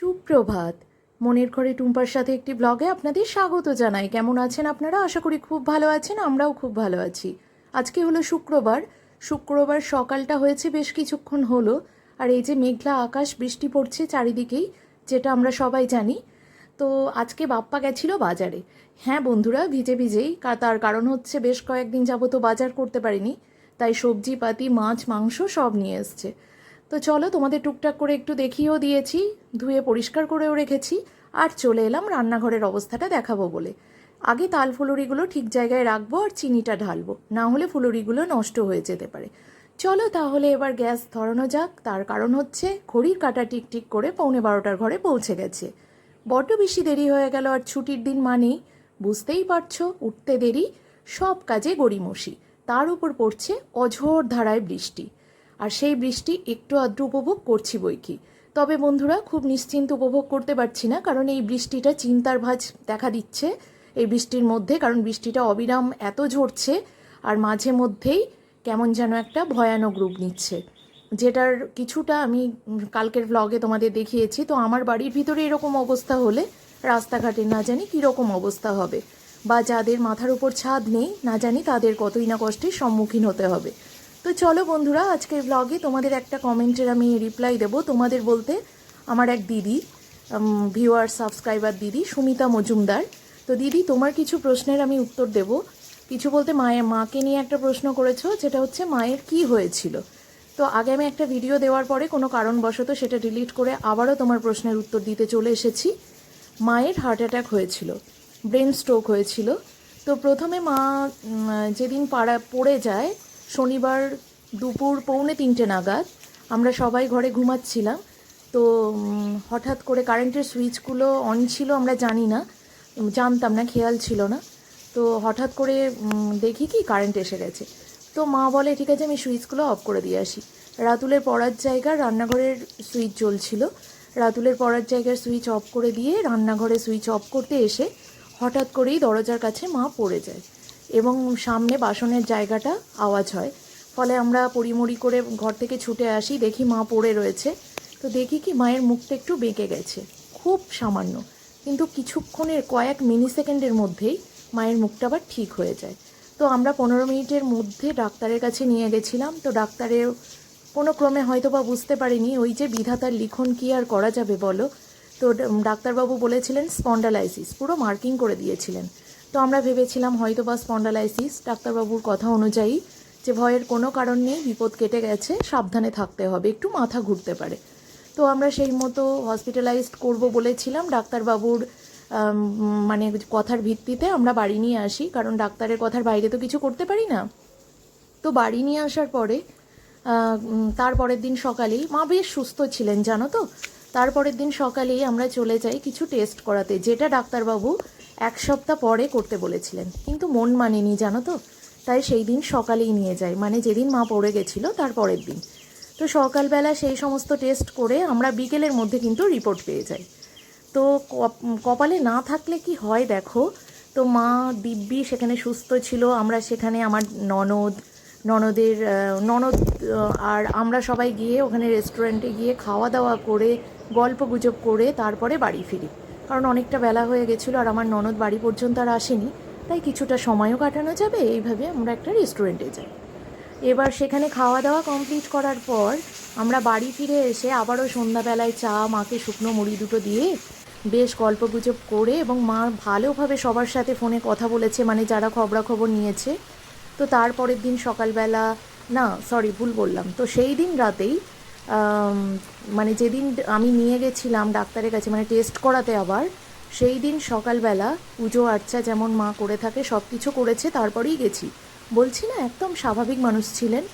সুপ্রভাত। মনের ঘরে টুম্পার সাথে একটি ব্লগে আপনাদের স্বাগত জানাই। কেমন আছেন আপনারা? আশা করি খুব ভালো আছেন, আমরাও খুব ভালো আছি। আজকে হলো শুক্রবার। শুক্রবার সকালটা হয়েছে, বেশ কিছুক্ষণ হলো। আর এই যে মেঘলা আকাশ, বৃষ্টি পড়ছে চারিদিকেই, যেটা আমরা সবাই জানি। তো আজকে বাপ্পা গেছিল বাজারে। হ্যাঁ বন্ধুরা, ভিজে ভিজেই। তার কারণ হচ্ছে বেশ কয়েকদিন যাবত বাজার করতে পারিনি। তাই সবজি পাতি মাছ, মাংস সব নিয়ে এসছে। তো চলো তোমাদের টুকটাক করে একটু দেখিয়েও দিয়েছি, ধুয়ে পরিষ্কার করেও রেখেছি, আর চলে এলাম রান্নাঘরের অবস্থাটা দেখাবো বলে। আগে তাল ফুলুরিগুলো ঠিক জায়গায় রাখব আর চিনিটা ঢালবো, না হলে ফুলুরিগুলো নষ্ট হয়ে যেতে পারে। চলো তাহলে এবার গ্যাস ধরানো যাক, তার কারণ হচ্ছে ঘড়ির কাটা টিক টিক করে পৌনে বারোটার ঘরে পৌঁছে গেছে। বড্ড বেশি দেরি হয়ে গেল আর ছুটির দিন মানেই। বুঝতেই পারছ, উঠতে দেরি, সব কাজে গড়িমসি, তার উপর পড়ছে অঝোর ধারায় বৃষ্টি। আর সেই বৃষ্টি একটু আধটু উপভোগ করছি বই কি। তবে বন্ধুরা, খুব নিশ্চিন্ত উপভোগ করতে পারছি না, কারণ এই বৃষ্টিটা চিন্তার ভাঁজ দেখা দিচ্ছে। এই বৃষ্টির মধ্যে, কারণ বৃষ্টিটা অবিরাম এত ঝরছে আর মাঝে মধ্যেই কেমন যেন একটা ভয়ানক রূপ নিচ্ছে। যেটার কিছুটা আমি কালকের ব্লগে তোমাদের দেখিয়েছি, তো আমার বাড়ির ভিতরে এরকম অবস্থা হলে রাস্তাঘাটে না জানি কীরকম অবস্থা হবে। বা যাদের মাথার উপর ছাদ নেই, না জানি তাদের কতই না কষ্টের সম্মুখীন হতে হবে। তো চলো বন্ধুরা, আজকের ব্লগে তোমাদের একটা কমেন্টের আমি রিপ্লাই দেব। তোমাদের বলতে আমার এক দিদি ভিউয়ার সাবস্ক্রাইবার দিদি সুমিতা মজুমদার। তো দিদি, তোমার কিছু প্রশ্নের আমি উত্তর দেব। কিছু বলতে মায়ের, মাকে নিয়ে একটা প্রশ্ন করেছ, যেটা হচ্ছে মায়ের কি হয়েছিল? তো আগে আমি একটা ভিডিও দেওয়ার পরে কোনো কারণবশত সেটা ডিলিট করে আবারও তোমার প্রশ্নের উত্তর দিতে চলে এসেছি। মায়ের হার্ট অ্যাটাক হয়েছিল ব্রেন স্ট্রোক হয়েছিল। তো প্রথমে মা যেদিন পাড়া, পড়ে যায় শনিবার দুপুর পৌনে তিনটে নাগাদ আমরা সবাই ঘরে ঘুমাচ্ছিলাম। তো হঠাৎ করে কারেন্টের সুইচগুলো অন ছিল আমরা জানি না জানতাম না, খেয়াল ছিল না। তো, হঠাৎ করে দেখি কি কারেন্ট এসে গেছে। তো মা বলে, ঠিক আছে, আমি সুইচগুলো অফ করে দিয়ে আসি। রাতুলের পড়ার জায়গা রান্নাঘরের সুইচ জ্বলছিল। রাতুলের পড়ার জায়গার সুইচ অফ করে দিয়ে রান্নাঘরে সুইচ অফ করতে এসে হঠাৎ করেই দরজার কাছে মা পড়ে যায়। এবং সামনে বাসনের জায়গাটা আওয়াজ হয়। ফলে আমরা পরিমরি করে ঘর থেকে ছুটে আসি, দেখি মা পড়ে রয়েছে। তো দেখি কি মায়ের মুখটা একটু বেঁকে গেছে, খুব সামান্য। কিন্তু কিছুক্ষণের কয়েক মিনি সেকেন্ডের মধ্যেই মায়ের মুখটা আবার ঠিক হয়ে যায়। তো আমরা পনেরো মিনিটের মধ্যে ডাক্তারের কাছে নিয়ে গেছিলাম। তো ডাক্তারের কোনো ক্রমে হয়তো বা বুঝতে পারিনি, ওই যে বিধাতার লিখন কি আর করা যাবে বলো? তো ডাক্তারবাবু বলেছিলেন, স্পন্ডালাইসিস, পুরো মার্কিং করে দিয়েছিলেন। তো আমরা ভেবেছিলাম হয়তো বা স্পন্ডালাইসিস ডাক্তারবাবুর কথা অনুযায়ী যে ভয়ের কোনো কারণ নেই, বিপদ কেটে গেছে, সাবধানে থাকতে হবে, একটু মাথা ঘুরতে পারে। তো আমরা সেই মতো হসপিটালাইজড করব বলেছিলাম, ডাক্তারবাবুর মানে কথার ভিত্তিতে আমরা বাড়ি নিয়ে আসি, কারণ ডাক্তারের কথার বাইরে তো কিছু করতে পারি না। তো বাড়ি নিয়ে আসার পরে তারপরের দিন সকালেই, মা বেশ সুস্থ ছিলেন, জানো তো? তারপরের দিন সকালেই আমরা চলে যাই কিছু টেস্ট করাতে, যেটা ডাক্তারবাবু এক সপ্তাহ পরে করতে বলেছিলেন। কিন্তু মন মানেনি, জানো তো? তাই সেই দিন সকালেই নিয়ে যাই মানে যেদিন মা পড়ে গেছিল, তার পরের দিন। তো সকালবেলা সেই সমস্ত টেস্ট করে আমরা বিকেলের মধ্যে কিন্তু রিপোর্ট পেয়ে যাই। তো কপ- কপালে না থাকলে কি হয় দেখো? তো মা দিব্যি সেখানে সুস্থ ছিল, আমরা সেখানে আমার ননদ, ননদের ননদ আর আমরা সবাই গিয়ে ওখানে রেস্টুরেন্টে গিয়ে খাওয়া দাওয়া করে গল্প গুজব করে, তারপরে বাড়ি ফিরি। কারণ অনেকটা বেলা হয়ে গেছিল আর আমার ননদ বাড়ি পর্যন্ত আর আসেনি, তাই কিছুটা সময়ও কাটানো যাবে, এইভাবে আমরা একটা রেস্টুরেন্টে যাই। এবার সেখানে খাওয়া দাওয়া কমপ্লিট করার পর আমরা বাড়ি ফিরে এসে আবারও সন্ধ্যাবেলায় চা, মাকে শুকনো মুড়ি দুটো দিয়ে বেশ গল্পগুজব করে এবং মা ভালোভাবে সবার সাথে ফোনে কথা বলেছে মানে যারা খবরাখবর নিয়েছে। তো তারপরের দিন সকালবেলা, না সরি ভুল বললাম। তো সেই দিন রাতেই মানে যেদিন আমি নিয়ে গেছিলাম ডাক্তারের কাছে মানে টেস্ট করাতে আবার, সেই দিন সকালবেলা পুজো, আর্চা যেমন মা করে থাকে, সব কিছু করেছে, তারপরেই গেছি। বলছি না, একদম স্বাভাবিক মানুষ ছিলেন।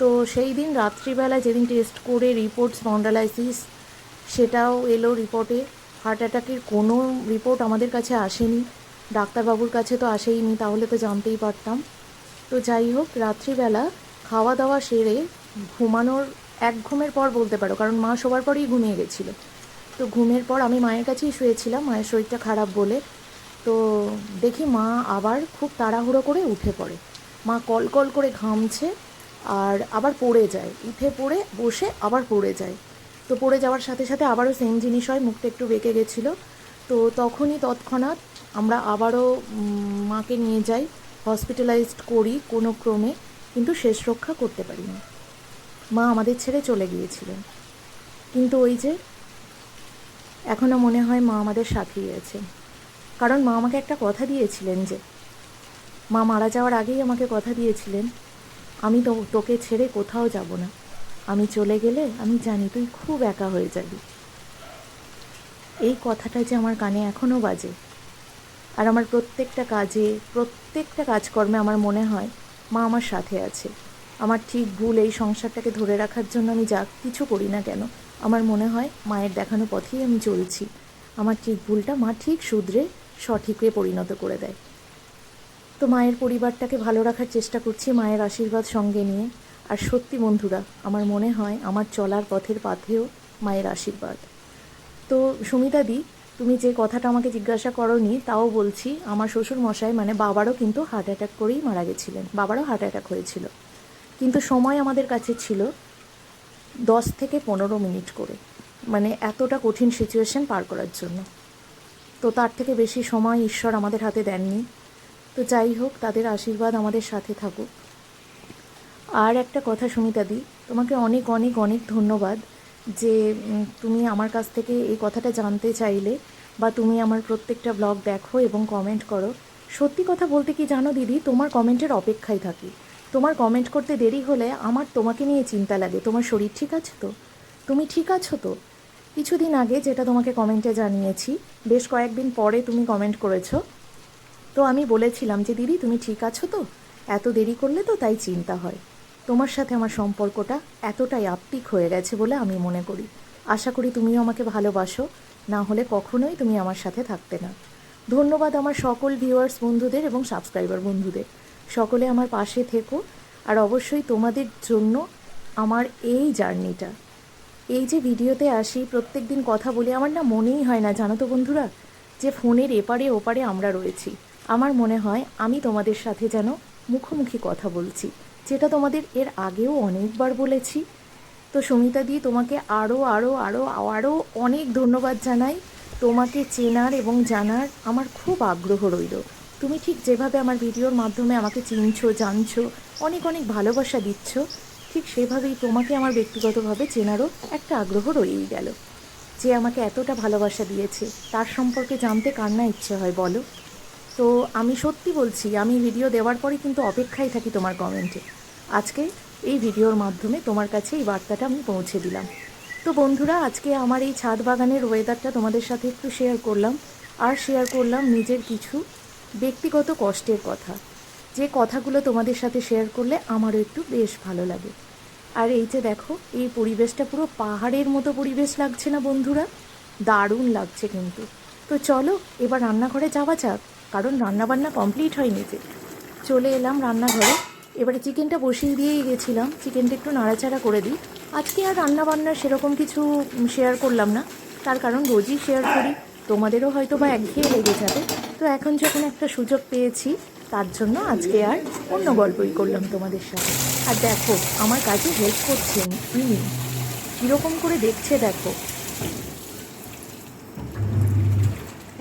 তো সেই দিন রাত্রিবেলা যেদিন টেস্ট করে রিপোর্ট স্পন্ডালাইসিস সেটাও এলো রিপোর্টে হার্ট অ্যাটাকের কোনো রিপোর্ট আমাদের কাছে আসেনি। ডাক্তারবাবুর কাছে তো আসেইনি, তাহলে তো জানতেই পারতাম। তো যাই হোক, রাত্রিবেলা খাওয়া দাওয়া সেরে ঘুমানোর এক ঘুমের পর বলতে পারো, কারণ মা সবার পরেই ঘুমিয়ে গেছিল। তো ঘুমের পর আমি মায়ের কাছেই শুয়েছিলাম, মায়ের শরীরটা খারাপ বলে। তো দেখি মা আবার খুব তাড়াহুড়ো করে উঠে পড়ে। মা কল কল করে ঘামছে আর আবার পড়ে যায়। উঠে পড়ে, বসে আবার পড়ে যায়। তো পড়ে যাওয়ার সাথে সাথে আবারও সেম জিনিস হয়, মুখটা একটু বেঁকে গেছিল। তো তখনই তৎক্ষণাৎ আমরা আবারও মাকে নিয়ে যাই হসপিটালাইজড করি কোনো ক্রমে, কিন্তু শেষ রক্ষা করতে পারিনি। মা আমাদের ছেড়ে চলে গিয়েছিলেন। কিন্তু ওই যে এখনও মনে হয় মা আমাদের সাথেই আছে। কারণ মা আমাকে একটা কথা দিয়েছিলেন যে, মা মারা যাওয়ার আগেই আমাকে কথা দিয়েছিলেন, আমি তো তোকে ছেড়ে কোথাও যাব না। আমি চলে গেলে আমি জানি তুই খুব একা হয়ে যাবি। এই কথাটা যে আমার কানে এখনও বাজে। আর আমার প্রত্যেকটা কাজে, প্রত্যেকটা কাজকর্মে আমার মনে হয় মা আমার সাথে আছে। আমার ঠিক ভুল এই সংসারটাকে ধরে রাখার জন্য আমি যা কিছু করি না কেন, আমার মনে হয় মায়ের দেখানো পথেই আমি চলছি। আমার ঠিক ভুলটা মা ঠিক শুধরে সঠিকে পরিণত করে দেয়। তো মায়ের পরিবারটাকে ভালো রাখার চেষ্টা করছি মায়ের আশীর্বাদ সঙ্গে নিয়ে। আর সত্যি বন্ধুরা, আমার মনে হয় আমার চলার পথের পাথেও মায়ের আশীর্বাদ। তো সুমিতাদি তুমি যে কথাটা আমাকে জিজ্ঞাসা করনি তাও বলছি, আমার শ্বশুর মশাই মানে বাবারও কিন্তু হার্ট অ্যাটাক করেই মারা গেছিলেন। বাবারও হার্ট অ্যাটাক হয়েছিল। কিন্তু সময় আমাদের কাছে ছিল দশ থেকে পনেরো মিনিট করে। মানে এতটা কঠিন সিচুয়েশন পার করার জন্য। তো তার থেকে বেশি সময় ঈশ্বর আমাদের হাতে দেননি। তো যাই হোক, তাদের আশীর্বাদ আমাদের সাথে থাকুক। আর একটা কথা সুমিতাদি তোমাকে অনেক অনেক অনেক ধন্যবাদ যে তুমি আমার কাছ থেকে এই কথাটা জানতে চাইলে বা তুমি আমার প্রত্যেকটা ব্লগ দেখো এবং কমেন্ট করো। সত্যি কথা বলতে কি জানো দিদি, তোমার কমেন্টের অপেক্ষায় থাকি। তোমার কমেন্ট করতে দেরি হলে আমার তোমাকে নিয়ে চিন্তা লাগে। তোমার শরীর ঠিক আছে তো? তুমি ঠিক আছো তো? কিছুদিন আগে যেটা তোমাকে কমেন্টে জানিয়েছি, বেশ কয়েকদিন পরে তুমি কমেন্ট করেছ। তো আমি বলেছিলাম যে, দিদি, তুমি ঠিক আছো তো? এত দেরি করলে তো তাই চিন্তা হয়। তোমার সাথে আমার সম্পর্কটা এতটাই আত্মিক হয়ে গেছে বলে আমি মনে করি। আশা করি তুমিও আমাকে ভালোবাসো। না হলে কখনোই তুমি আমার সাথে থাকতে না। ধন্যবাদ আমার সকল ভিউয়ার্স বন্ধুদের এবং সাবস্ক্রাইবার বন্ধুদের। সকলে আমার পাশে থেকো, আর অবশ্যই তোমাদের জন্য আমার এই জার্নিটা। এই যে ভিডিওতে আসি, প্রত্যেক দিন কথা বলি, আমার না মনেই হয় না, জানো তো বন্ধুরা, যে ফোনের এপারে ওপারে আমরা রয়েছি। আমার মনে হয় আমি তোমাদের সাথে যেন মুখোমুখি কথা বলছি, যেটা তোমাদের এর আগেও অনেকবার বলেছি। তো সুমিতা দি, তোমাকে আরও আরও আরও আরও অনেক ধন্যবাদ জানাই। তোমাকে চেনার এবং জানার আমার খুব আগ্রহ রইল। তুমি ঠিক যেভাবে আমার ভিডিওর মাধ্যমে আমাকে চিনছো, জানছো, অনেক অনেক ভালোবাসা দিচ্ছ, ঠিক সেভাবেই তোমাকে আমার ব্যক্তিগতভাবে চেনারও একটা আগ্রহ রয়েই গেল। যে আমাকে এতটা ভালোবাসা দিয়েছে, তার সম্পর্কে জানতে কার না ইচ্ছে হয় বলো? তো আমি সত্যি বলছি, আমি ভিডিও দেওয়ার পরে কিন্তু অপেক্ষায় থাকি তোমার কমেন্টে আজকে এই ভিডিওর মাধ্যমে তোমার কাছে এই বার্তাটা আমি পৌঁছে দিলাম। তো বন্ধুরা, আজকে আমার এই ছাদ বাগানের ওয়েদারটা তোমাদের সাথে একটু শেয়ার করলাম। আর শেয়ার করলাম নিজের কিছু ব্যক্তিগত কষ্টের কথা। যে কথাগুলো তোমাদের সাথে শেয়ার করলে আমারও একটু বেশ ভালো লাগে। আর এই যে দেখো, এই পরিবেশটা পুরো পাহাড়ের মতো পরিবেশ লাগছে না বন্ধুরা? দারুণ লাগছে কিন্তু। তো চলো, এবার রান্নাঘরে যাওয়া যাক, কারণ রান্নাবান্না কমপ্লিট হয়নি যে। চলে এলাম রান্নাঘরে। এবারে চিকেনটা বসিয়ে দিয়েই গেছিলাম। চিকেনটা একটু নাড়াচাড়া করে দিই। আজকে আর রান্নাবান্নার সেরকম কিছু শেয়ার করলাম না। তার কারণ রোজই শেয়ার করি। তোমাদেরও হয়তো বা একঘেয়ে লেগে যাবে। তো এখন যখন একটা সুযোগ পেয়েছি, তার জন্য আজকে আর অন্য গল্পই করলাম তোমাদের সাথে। আর দেখো, আমার কাজে হেল্প করছেন ইনি কীরকম করে দেখছে দেখো।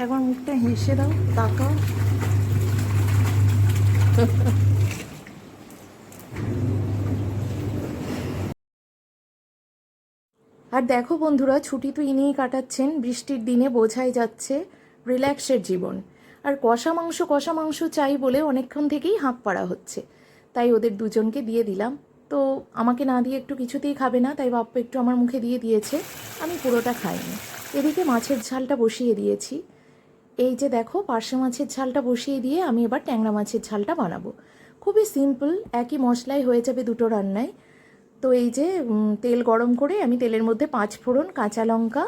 একবার মুখটা হেসে দাও, তাকাও। আর দেখো বন্ধুরা, ছুটি তো ইনিই কাটাচ্ছেন, বৃষ্টির দিনে বোঝাই যাচ্ছে রিল্যাক্সের জীবন। আর কষা মাংস কষা মাংস চাই বলে অনেকক্ষণ থেকেই হাঁক পাড়া হচ্ছে। তাই ওদের দুজনকে দিয়ে দিলাম। তো আমাকে না দিয়ে একটু কিছুতেই খাবে না, তাই বাপ্পা একটু আমার মুখে দিয়ে দিয়েছে। আমি পুরোটা খাইনি। এদিকে মাছের ঝালটা বসিয়ে দিয়েছি। এই যে দেখো, পার্শে মাছের ঝালটা বসিয়ে দিয়ে আমি এবার ট্যাংরা মাছের ঝালটা বানাবো। খুবই সিম্পল, একই মশলাই হয়ে যাবে দুটো রান্নায়। তো এই যে তেল গরম করে আমি তেলের মধ্যে পাঁচ ফোড়ন, কাঁচা লঙ্কা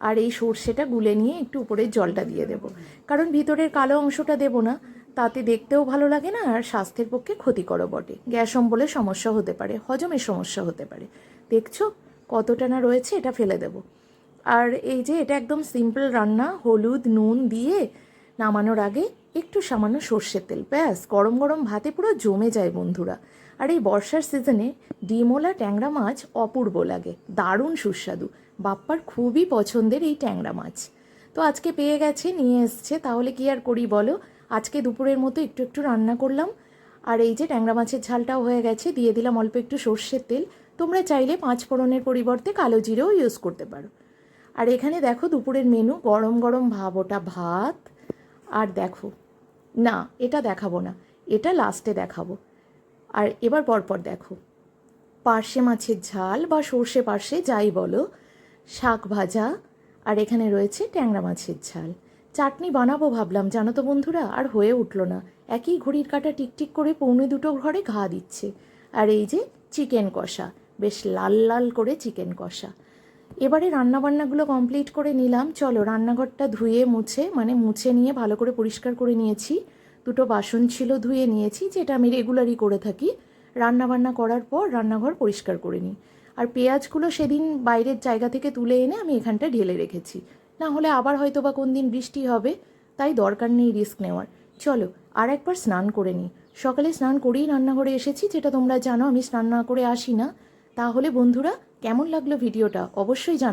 আর এই সর্ষেটা গুলে নিয়ে একটু উপরের জলটা দিয়ে দেব। কারণ ভিতরের কালো অংশটা দেব না, তাতে দেখতেও ভালো লাগে না আর স্বাস্থ্যের পক্ষে ক্ষতিকরও বটে। গ্যাস অম্বলের সমস্যা হতে পারে, হজমের সমস্যা হতে পারে। দেখছ কতটা না রয়েছে এটা ফেলে দেব। আর এই যে এটা একদম সিম্পল রান্না, হলুদ, নুন দিয়ে নামানোর আগে একটু সামান্য সর্ষের তেল। ব্যাস, গরম গরম ভাতে পুরো জমে যায় বন্ধুরা। আর এই বর্ষার সিজনে ডিমোলা ট্যাংরা মাছ অপূর্ব লাগে। দারুণ সুস্বাদু। বাপ্পার খুবই পছন্দের এই ট্যাংরা মাছ। তো আজকে পেয়ে গেছে, নিয়ে এসছে। তাহলে কি আর করি বলো? আজকে দুপুরের মতো একটু একটু রান্না করলাম। আর এই যে ট্যাংরা মাছের ঝালটাও হয়ে গেছে, দিয়ে দিলাম অল্প একটু সর্ষের তেল। তোমরা চাইলে পাঁচ ফোড়নের পরিবর্তে কালো জিরেও ইউজ করতে পারো। আর এখানে দেখো দুপুরের মেনু গরম গরম ভাবোটা ভাত আর দেখো। না, এটা দেখাবো না। এটা লাস্টে দেখাবো। আর এবার পরপর দেখো। পার্শে মাছের ঝাল বা সর্ষে পার্শে যাই বলো, শাক ভাজা, আর এখানে রয়েছে ট্যাংরা মাছের ঝাল। চাটনি বানাবো ভাবলাম, জানো তো বন্ধুরা, আর হয়ে উঠল না। একই ঘড়ির কাটা টিকটিক করে পৌনে দুটো ঘরে ঘা দিচ্ছে। আর এই যে চিকেন কষা, বেশ লাল লাল করে চিকেন কষা। এবারে রান্নাবান্নাগুলো কমপ্লিট করে নিলাম। চলো, রান্নাঘরটা ধুয়ে, মুছে মানে মুছে নিয়ে ভালো করে পরিষ্কার করে নিয়েছি। দুটো বাসন ছিল, ধুয়ে নিয়েছি, যেটা আমি রেগুলারই করে থাকি। রান্নাবান্না করার পর রান্নাঘর পরিষ্কার করে নিই। আর পেঁয়াজগুলো সেদিন বাইরের জায়গা থেকে তুলে এনে আমি এখানটা ঢেলে রেখেছি। না হলে আবার হয়তো বা কোন দিন বৃষ্টি হবে, তাই দরকার নেই রিস্ক নেওয়ার। চলো আর একবার স্নান করে নিই। সকালে স্নান করেই রান্নাঘরে এসেছি, যেটা তোমরা জানো, আমি স্নান না করে আসি না। তাহলে বন্ধুরা কেমন লাগল ভিডিওটা? অবশ্যই জান